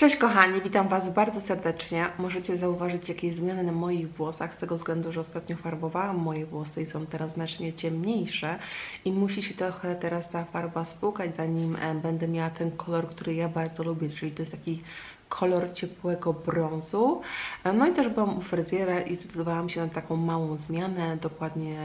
Cześć kochani, witam Was bardzo serdecznie. Możecie zauważyć jakieś zmiany na moich włosach z tego względu, że ostatnio farbowałam moje włosy i są teraz znacznie ciemniejsze i musi się trochę teraz ta farba spłukać, zanim e, będę miała ten kolor, który ja bardzo lubię, czyli to jest taki kolor ciepłego brązu. E, No i też byłam u fryzjera i zdecydowałam się na taką małą zmianę, dokładnie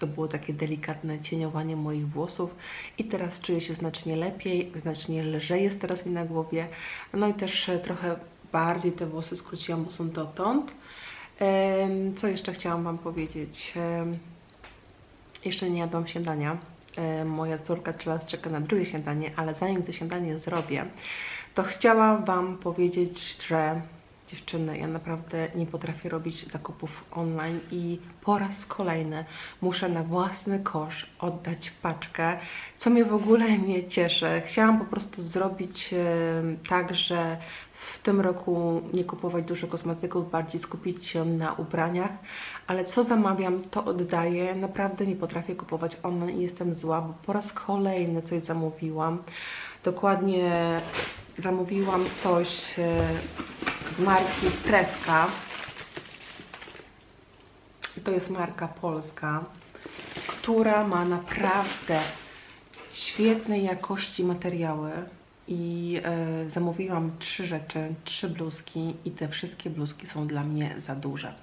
to było takie delikatne cieniowanie moich włosów i teraz czuję się znacznie lepiej, znacznie lżej jest teraz mi na głowie. No i też e, trochę bardziej te włosy skróciłam, bo są dotąd. Co jeszcze chciałam Wam powiedzieć? Jeszcze nie jadłam śniadania. E, Moja córka teraz czeka na drugie śniadanie, ale zanim to śniadanie zrobię, to chciałam Wam powiedzieć, że dziewczyny, ja naprawdę nie potrafię robić zakupów online i po raz kolejny muszę na własny kosz oddać paczkę, co mnie w ogóle nie cieszy. Chciałam po prostu zrobić tak, że w tym roku nie kupować dużo kosmetyków, bardziej skupić się na ubraniach, ale co zamawiam, to oddaję. Naprawdę nie potrafię kupować online i jestem zła, bo po raz kolejny coś zamówiłam. Dokładnie zamówiłam coś e, z marki Preska. To jest marka polska, która ma naprawdę świetnej jakości materiały i e, zamówiłam trzy rzeczy, trzy bluzki i te wszystkie bluzki są dla mnie za duże.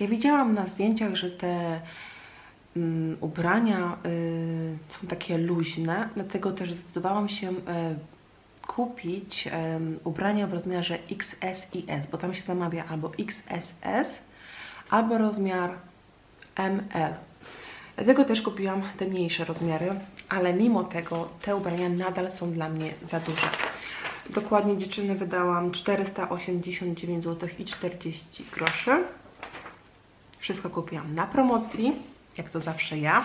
Ja widziałam na zdjęciach, że te mm, ubrania y, są takie luźne, dlatego też zdecydowałam się y, kupić em, ubrania w rozmiarze XS i S, bo tam się zamawia albo XSS, albo rozmiar ML. Dlatego też kupiłam te mniejsze rozmiary, ale mimo tego te ubrania nadal są dla mnie za duże. Dokładnie dziewczyny wydałam 489 zł i 40 groszy. Wszystko kupiłam na promocji, jak to zawsze ja.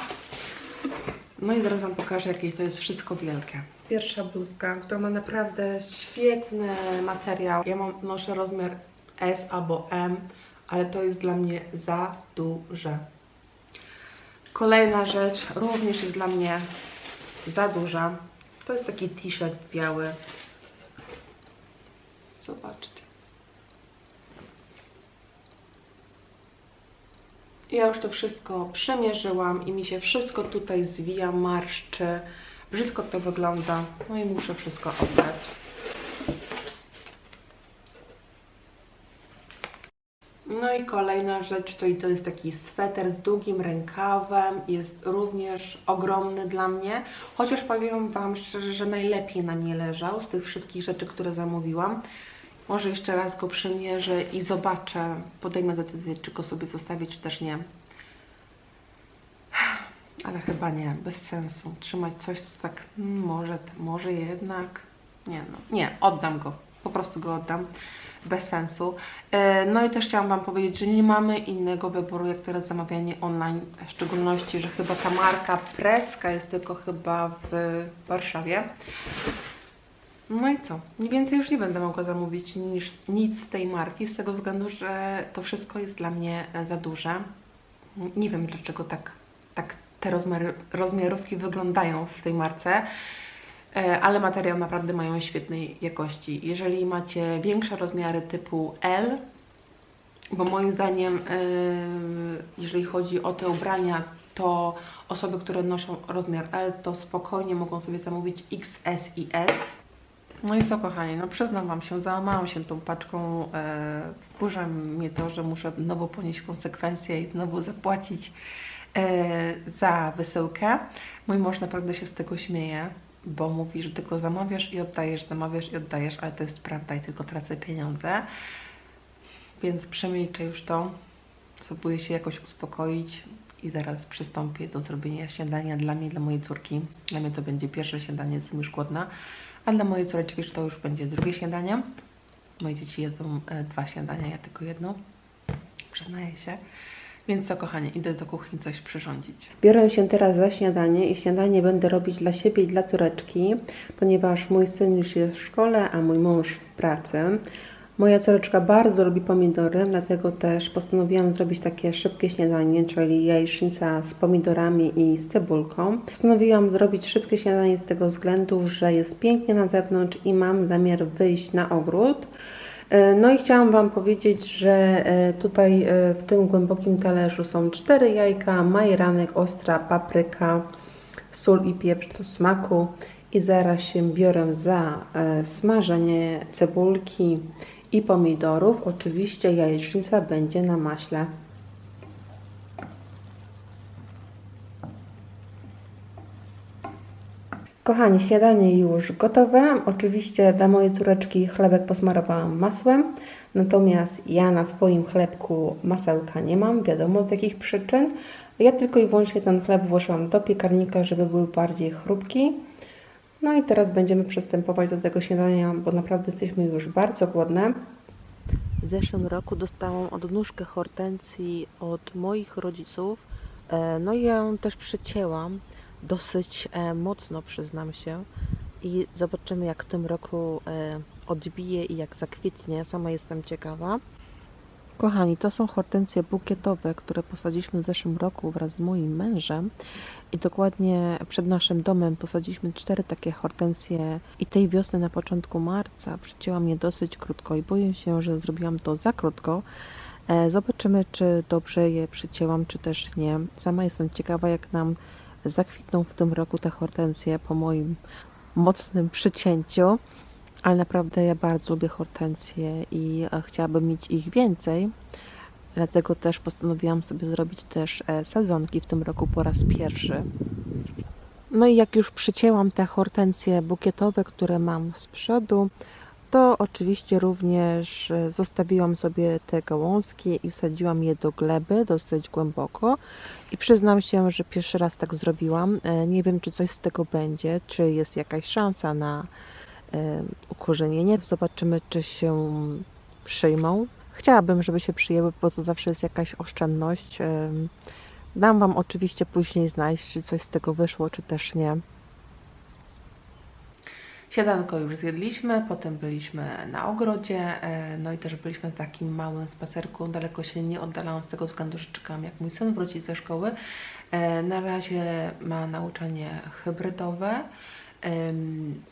No i zaraz Wam pokażę, jakie to jest wszystko wielkie. Pierwsza bluzka, która ma naprawdę świetny materiał. Ja mam, noszę rozmiar S albo M, ale to jest dla mnie za duże. Kolejna rzecz również jest dla mnie za duża. To jest taki t-shirt biały. Zobaczcie. Ja już to wszystko przemierzyłam i mi się wszystko tutaj zwija, marszczy. Brzydko to wygląda. No i muszę wszystko oddać. No i kolejna rzecz to, to jest taki sweter z długim rękawem. Jest również ogromny dla mnie. Chociaż powiem Wam szczerze, że najlepiej na mnie leżał z tych wszystkich rzeczy, które zamówiłam. Może jeszcze raz go przymierzę i zobaczę, podejmę decyzję, czy go sobie zostawię, czy też nie. Ale chyba nie, bez sensu. Trzymać coś, co tak mm, może, może jednak. Nie, no, nie, oddam go. Po prostu go oddam. Bez sensu. E, No i też chciałam Wam powiedzieć, że nie mamy innego wyboru, jak teraz zamawianie online. W szczególności, że chyba ta marka Preska jest tylko chyba w Warszawie. No i co? Więcej już nie będę mogła zamówić niż, nic z tej marki, z tego względu, że to wszystko jest dla mnie e, za duże. Nie wiem dlaczego tak, tak te rozmiary, rozmiarówki wyglądają w tej marce, e, ale materiał naprawdę mają świetnej jakości. Jeżeli macie większe rozmiary typu L, bo moim zdaniem, e, jeżeli chodzi o te ubrania, to osoby, które noszą rozmiar L, to spokojnie mogą sobie zamówić XS i S. No i co kochani, no przyznam Wam się, załamałam się tą paczką, e, wkurza mnie to, że muszę znowu ponieść konsekwencje i znowu zapłacić za wysyłkę. Mój mąż naprawdę się z tego śmieje, bo mówi, że tylko zamawiasz i oddajesz, zamawiasz i oddajesz, ale to jest prawda i tylko tracę pieniądze. Więc przemilczę już to, spróbuję się jakoś uspokoić i zaraz przystąpię do zrobienia śniadania dla mnie dla mojej córki. Dla mnie to będzie pierwsze śniadanie, jestem już głodna, a dla mojej córeczki to już będzie drugie śniadanie. Moje dzieci jedzą e, dwa śniadania, ja tylko jedno. Przyznaję się. Więc co, kochanie, idę do kuchni coś przyrządzić. Biorę się teraz za śniadanie i śniadanie będę robić dla siebie i dla córeczki, ponieważ mój syn już jest w szkole, a mój mąż w pracy. Moja córeczka bardzo lubi pomidory, dlatego też postanowiłam zrobić takie szybkie śniadanie, czyli jajecznica z pomidorami i z cebulką. Postanowiłam zrobić szybkie śniadanie z tego względu, że jest pięknie na zewnątrz i mam zamiar wyjść na ogród. E, No i chciałam Wam powiedzieć, że e, tutaj e, w tym głębokim talerzu są cztery jajka, majeranek, ostra papryka, sól i pieprz do smaku i zaraz się biorę za smażenie cebulki i pomidorów. Oczywiście jajecznica będzie na maśle. Kochani, śniadanie już gotowe. Oczywiście dla mojej córeczki chlebek posmarowałam masłem, natomiast ja na swoim chlebku masełka nie mam, wiadomo z jakich przyczyn. Ja tylko i wyłącznie ten chleb włożyłam do piekarnika, żeby był bardziej chrupki. No i teraz będziemy przystępować do tego śniadania, bo naprawdę jesteśmy już bardzo głodne. W zeszłym roku dostałam odnóżkę hortensji od moich rodziców. E, No i ja ją też przycięłam dosyć e, mocno, przyznam się. I zobaczymy, jak w tym roku e, odbije i jak zakwitnie. Sama jestem ciekawa. Kochani, to są hortensje bukietowe, które posadziliśmy w zeszłym roku wraz z moim mężem. I dokładnie przed naszym domem posadziliśmy cztery takie hortensje i tej wiosny na początku marca przycięłam je dosyć krótko i boję się, że zrobiłam to za krótko. E, Zobaczymy, czy dobrze je przycięłam, czy też nie. Sama jestem ciekawa, jak nam zakwitną w tym roku te hortensje po moim mocnym przycięciu. Ale naprawdę ja bardzo lubię hortensje i e, chciałabym mieć ich więcej. Dlatego też postanowiłam sobie zrobić też e, sadzonki w tym roku po raz pierwszy. No i jak już przycięłam te hortensje bukietowe, które mam z przodu, to oczywiście również e, zostawiłam sobie te gałązki i wsadziłam je do gleby dosyć głęboko. I przyznam się, że pierwszy raz tak zrobiłam. E, Nie wiem, czy coś z tego będzie, czy jest jakaś szansa na e, ukorzenienie. Zobaczymy, czy się przyjmą. Chciałabym, żeby się przyjęły, bo to zawsze jest jakaś oszczędność. Dam Wam oczywiście później znać, czy coś z tego wyszło, czy też nie. Siadanko już zjedliśmy, potem byliśmy na ogrodzie, e, no i też byliśmy na takim małym spacerku. Daleko się nie oddalałam z tego względu, że czekałam, jak mój syn wróci ze szkoły. E, Na razie ma nauczanie hybrydowe,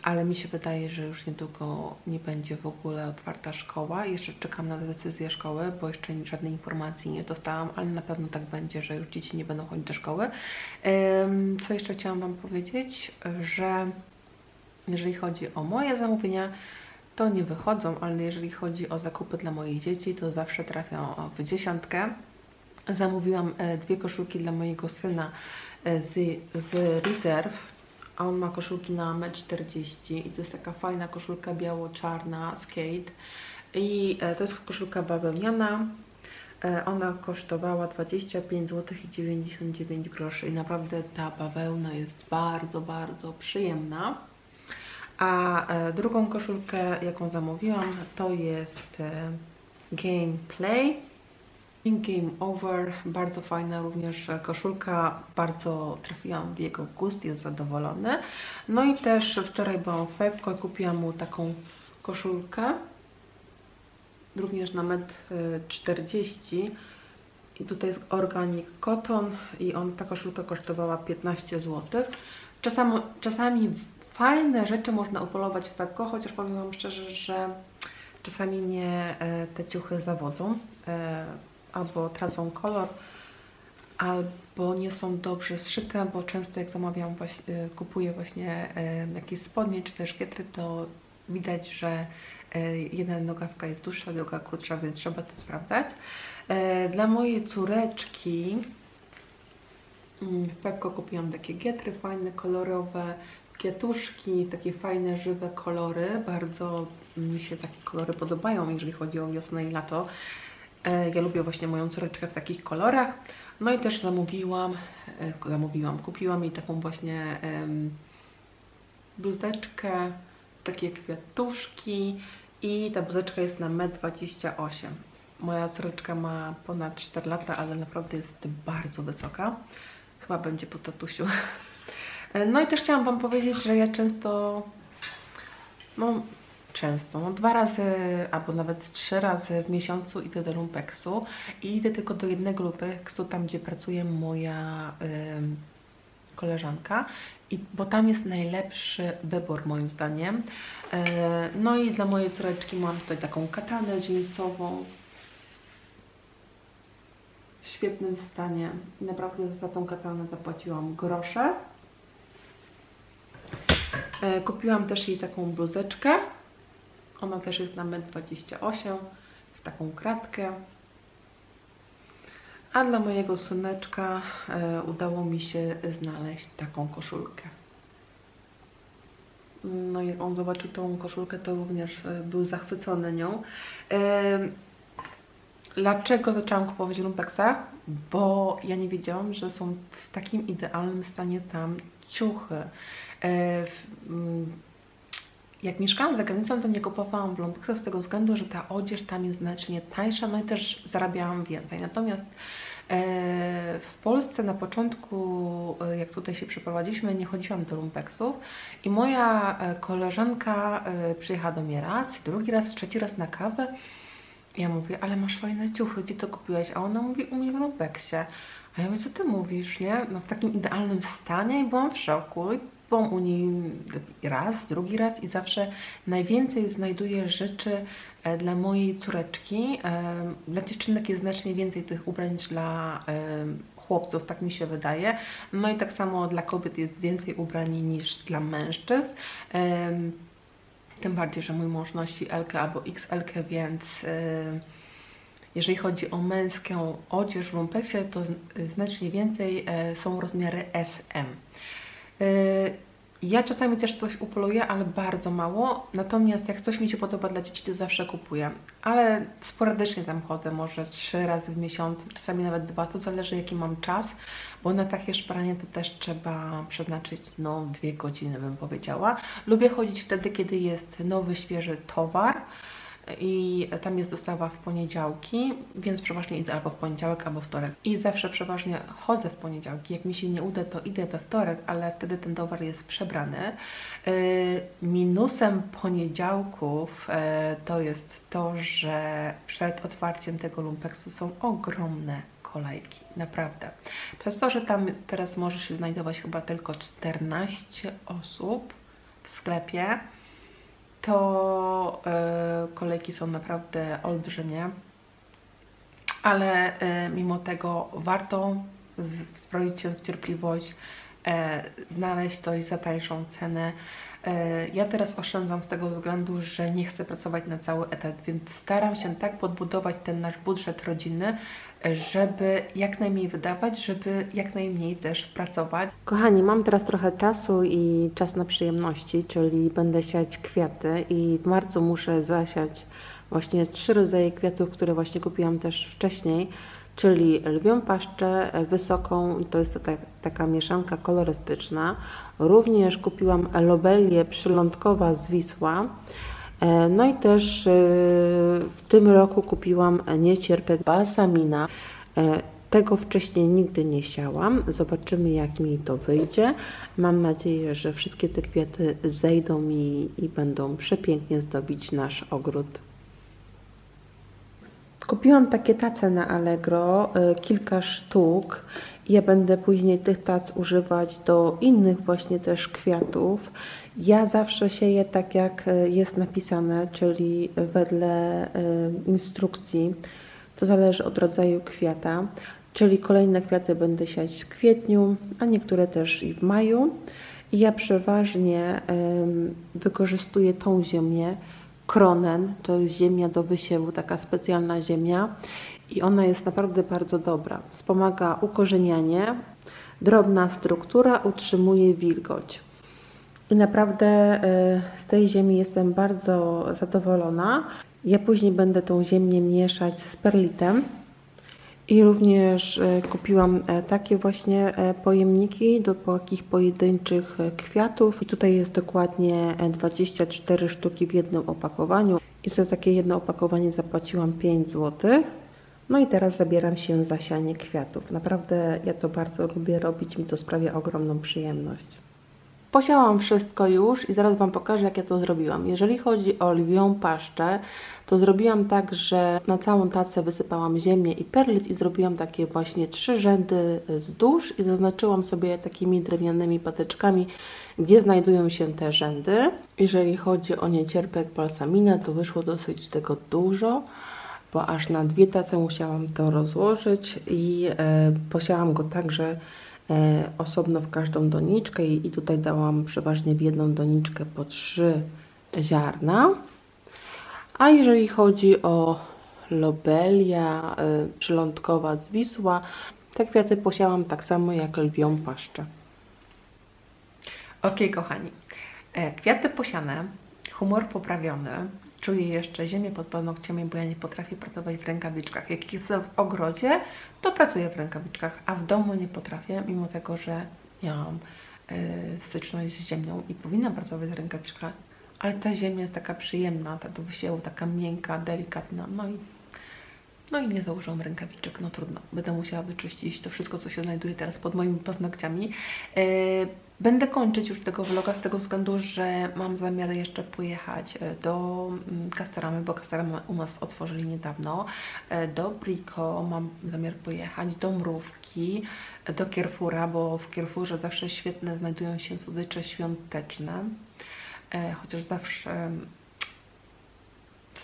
ale mi się wydaje, że już niedługo nie będzie w ogóle otwarta szkoła. Jeszcze czekam na decyzję szkoły, bo jeszcze żadnej informacji nie dostałam, ale na pewno tak będzie, że już dzieci nie będą chodzić do szkoły. Co jeszcze chciałam Wam powiedzieć, że jeżeli chodzi o moje zamówienia, to nie wychodzą, ale jeżeli chodzi o zakupy dla moich dzieci, to zawsze trafią w dziesiątkę. Zamówiłam e, dwie koszulki dla mojego syna e, z, z Reserve, a on ma koszulki na 1,40 m i to jest taka fajna koszulka biało-czarna, skate. I e, to jest koszulka bawełniana. Ona kosztowała 25 zł i 99 groszy i naprawdę ta bawełna jest bardzo, bardzo przyjemna. A e, drugą koszulkę, jaką zamówiłam, to jest e, Gameplay. Game Over, bardzo fajna również e, koszulka, bardzo trafiłam w jego gust, jest zadowolony. No i też wczoraj byłam w Pepko i kupiłam mu taką koszulkę, również na 1,40 m. I tutaj jest Organic Cotton i on, ta koszulka kosztowała 15 zł. Czasami, czasami fajne rzeczy można upolować w Pepko, chociaż powiem Wam szczerze, że czasami mnie e, te ciuchy zawodzą, e, albo tracą kolor, albo nie są dobrze zszyte, bo często jak zamawiam, właśnie, e, kupuję właśnie jakieś spodnie czy też gietry, to widać, że jedna nogawka jest dłuższa, druga krótsza, więc trzeba to sprawdzać. Dla mojej córeczki mm, w Pepko kupiłam takie gietry fajne, kolorowe, kwiatuszki, takie fajne, żywe kolory. Bardzo mi się takie kolory podobają, jeżeli chodzi o wiosnę i lato. E, Ja lubię właśnie moją córeczkę w takich kolorach. No i też zamówiłam, e, zamówiłam, kupiłam jej taką właśnie bluzeczkę, takie kwiatuszki i ta bluzeczka jest na 1,28 m. Moja córeczka ma ponad 4 lata, ale naprawdę jest bardzo wysoka. Chyba będzie po tatusiu. E, No i też chciałam Wam powiedzieć, że ja często, no często. No, dwa razy albo nawet trzy razy w miesiącu idę do lumpeksu i idę tylko do jednego lumpeksu, tam gdzie pracuje moja ym, koleżanka. I, bo tam jest najlepszy wybór moim zdaniem. E, no i dla mojej córeczki mam tutaj taką katanę jeansową w świetnym stanie. Naprawdę za tą katanę zapłaciłam grosze. E, Kupiłam też jej taką bluzeczkę. Ona też jest na 1,28 m w taką kratkę. A dla mojego syneczka e, udało mi się znaleźć taką koszulkę. No jak on zobaczył tą koszulkę, to również e, był zachwycony nią. Dlaczego zaczęłam kupować lumpexa? Bo ja nie wiedziałam, że są w takim idealnym stanie tam ciuchy. E, mm, Jak mieszkałam za granicą, to nie kupowałam w lumpexa z tego względu, że ta odzież tam jest znacznie tańsza, no i też zarabiałam więcej. Natomiast e, w Polsce na początku, e, jak tutaj się przeprowadziliśmy, nie chodziłam do lumpexów i moja koleżanka przyjechała do mnie raz, drugi raz, trzeci raz na kawę ja mówię, ale masz fajne ciuchy, gdzie to kupiłaś? A ona mówi, u mnie w Lumpeksie. A ja mówię, co ty mówisz, nie? No w takim idealnym stanie i byłam w szoku. Byłam u niej raz, drugi raz i zawsze najwięcej znajduję rzeczy e, dla mojej córeczki. E, Dla dziewczynek jest znacznie więcej tych ubrań niż dla e, chłopców, tak mi się wydaje. No i tak samo dla kobiet jest więcej ubrań niż dla mężczyzn. Tym bardziej, że mój mąż nosi L albo XL, więc jeżeli chodzi o męską odzież w lumpeksie, to znacznie więcej są rozmiary SM. Y, Ja czasami też coś upoluję, ale bardzo mało. Natomiast jak coś mi się podoba dla dzieci, to zawsze kupuję. Ale sporadycznie tam chodzę, może trzy razy w miesiącu, czasami nawet dwa, to zależy jaki mam czas, bo na takie szpranie to też trzeba przeznaczyć no dwie godziny bym powiedziała. Lubię chodzić wtedy, kiedy jest nowy, świeży towar i tam jest dostawa w poniedziałki, więc przeważnie idę albo w poniedziałek, albo wtorek. I zawsze przeważnie chodzę w poniedziałki. Jak mi się nie uda, to idę we wtorek, ale wtedy ten towar jest przebrany. Yy, Minusem poniedziałków yy, to jest to, że przed otwarciem tego lumpeksu są ogromne kolejki. Naprawdę. Przez to, że tam teraz może się znajdować chyba tylko 14 osób w sklepie, to e, kolejki są naprawdę olbrzymie, ale e, mimo tego warto wzbroić się w cierpliwość, e, znaleźć coś za tańszą cenę. Ja teraz oszczędzam z tego względu, że nie chcę pracować na cały etat, więc staram się tak podbudować ten nasz budżet rodzinny, żeby jak najmniej wydawać, żeby jak najmniej też pracować. Kochani, mam teraz trochę czasu i czas na przyjemności, czyli będę siać kwiaty i w marcu muszę zasiać właśnie trzy rodzaje kwiatów, które właśnie kupiłam też wcześniej, czyli lwią paszczę wysoką, to jest to tak, taka mieszanka kolorystyczna. Również kupiłam lobelię przylądkowa z Wisła. E, No i też e, w tym roku kupiłam niecierpek balsamina. E, Tego wcześniej nigdy nie siałam. Zobaczymy, jak mi to wyjdzie. Mam nadzieję, że wszystkie te kwiaty zejdą mi i będą przepięknie zdobić nasz ogród. Kupiłam takie tace na Allegro, y, kilka sztuk. Ja będę później tych tac używać do innych właśnie też kwiatów. Ja zawsze sieję tak, jak y, jest napisane, czyli wedle y, instrukcji. To zależy od rodzaju kwiata. Czyli kolejne kwiaty będę siać w kwietniu, a niektóre też i w maju. Ja przeważnie wykorzystuję tą ziemię, kronen, to jest ziemia do wysiewu, taka specjalna ziemia i ona jest naprawdę bardzo dobra. Wspomaga ukorzenianie, drobna struktura utrzymuje wilgoć. I naprawdę e, z tej ziemi jestem bardzo zadowolona. Ja później będę tą ziemię mieszać z perlitem. I również e, kupiłam e, takie właśnie e, pojemniki do takich pojedynczych kwiatów. I tutaj jest dokładnie e, 24 sztuki w jednym opakowaniu. I za takie jedno opakowanie zapłaciłam 5 zł. No i teraz zabieram się za sianie kwiatów. Naprawdę ja to bardzo lubię robić, mi to sprawia ogromną przyjemność. Posiałam wszystko już i zaraz Wam pokażę, jak ja to zrobiłam. Jeżeli chodzi o lwią paszczę, to zrobiłam tak, że na całą tacę wysypałam ziemię i perlit i zrobiłam takie właśnie trzy rzędy wzdłuż i zaznaczyłam sobie takimi drewnianymi patyczkami, gdzie znajdują się te rzędy. Jeżeli chodzi o niecierpek balsamina, to wyszło dosyć tego dużo bo aż na dwie tace musiałam to rozłożyć i e, posiałam go także e, osobno w każdą doniczkę i, i tutaj dałam przeważnie w jedną doniczkę po trzy ziarna. A jeżeli chodzi o lobelia e, przylądkowa z Wisła, te kwiaty posiałam tak samo jak lwią paszczę. Ok, kochani. E, Kwiaty posiane, humor poprawiony. Czuję jeszcze ziemię pod paznokciami, bo ja nie potrafię pracować w rękawiczkach. Jak jestem w ogrodzie, to pracuję w rękawiczkach, a w domu nie potrafię, mimo tego, że ja mam e, styczność z ziemią i powinnam pracować w rękawiczkach, ale ta ziemia jest taka przyjemna, ta do wysiłu, taka miękka, delikatna, no i no i nie założyłam rękawiczek, no trudno. Będę musiała wyczyścić to wszystko, co się znajduje teraz pod moimi paznokciami. E, Będę kończyć już tego vloga z tego względu, że mam zamiar jeszcze pojechać e, do mm, Castoramy, bo Castoramy u nas otworzyli niedawno. E, Do Brico mam zamiar pojechać, do Mrówki, e, do Kierfura, bo w Kierfurze zawsze świetne znajdują się słodycze świąteczne. Chociaż zawsze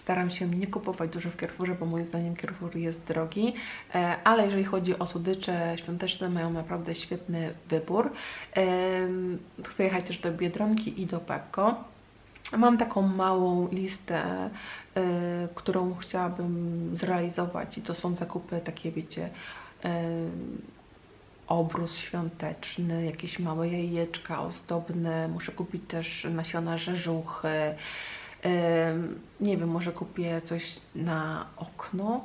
Staram się nie kupować dużo w Carrefourze, bo moim zdaniem Carrefour jest drogi, e, ale jeżeli chodzi o słodycze świąteczne, mają naprawdę świetny wybór. Em, Chcę jechać też do Biedronki i do Pepko. Mam taką małą listę, e, którą chciałabym zrealizować i to są zakupy takie, wiecie, obrus świąteczny, jakieś małe jajeczka ozdobne, muszę kupić też nasiona rzeżuchy, nie wiem, może kupię coś na okno,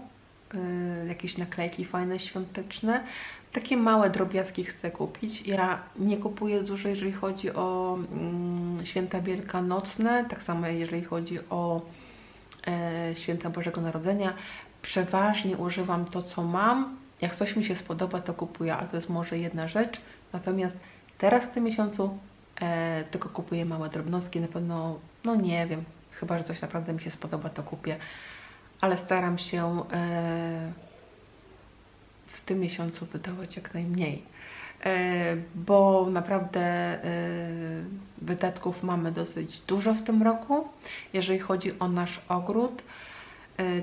jakieś naklejki fajne, świąteczne. Takie małe drobiazgi chcę kupić. Ja nie kupuję dużo, jeżeli chodzi o mm, święta wielkanocne, tak samo jeżeli chodzi o e, święta Bożego Narodzenia. Przeważnie używam to, co mam. Jak coś mi się spodoba, to kupuję, ale to jest może jedna rzecz. Natomiast teraz w tym miesiącu e, tylko kupuję małe drobnostki. Na pewno, no nie wiem, chyba że coś naprawdę mi się spodoba, to kupię. Ale staram się e, w tym miesiącu wydawać jak najmniej. E, bo naprawdę e, wydatków mamy dosyć dużo w tym roku. Jeżeli chodzi o nasz ogród,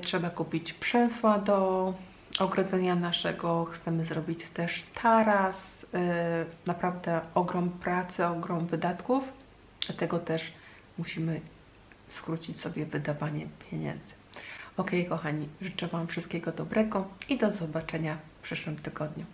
trzeba kupić przęsła do ogrodzenia naszego. Chcemy zrobić też taras. Naprawdę ogrom pracy, ogrom wydatków. Dlatego też musimy skrócić sobie wydawanie pieniędzy. Ok, kochani, życzę Wam wszystkiego dobrego i do zobaczenia w przyszłym tygodniu.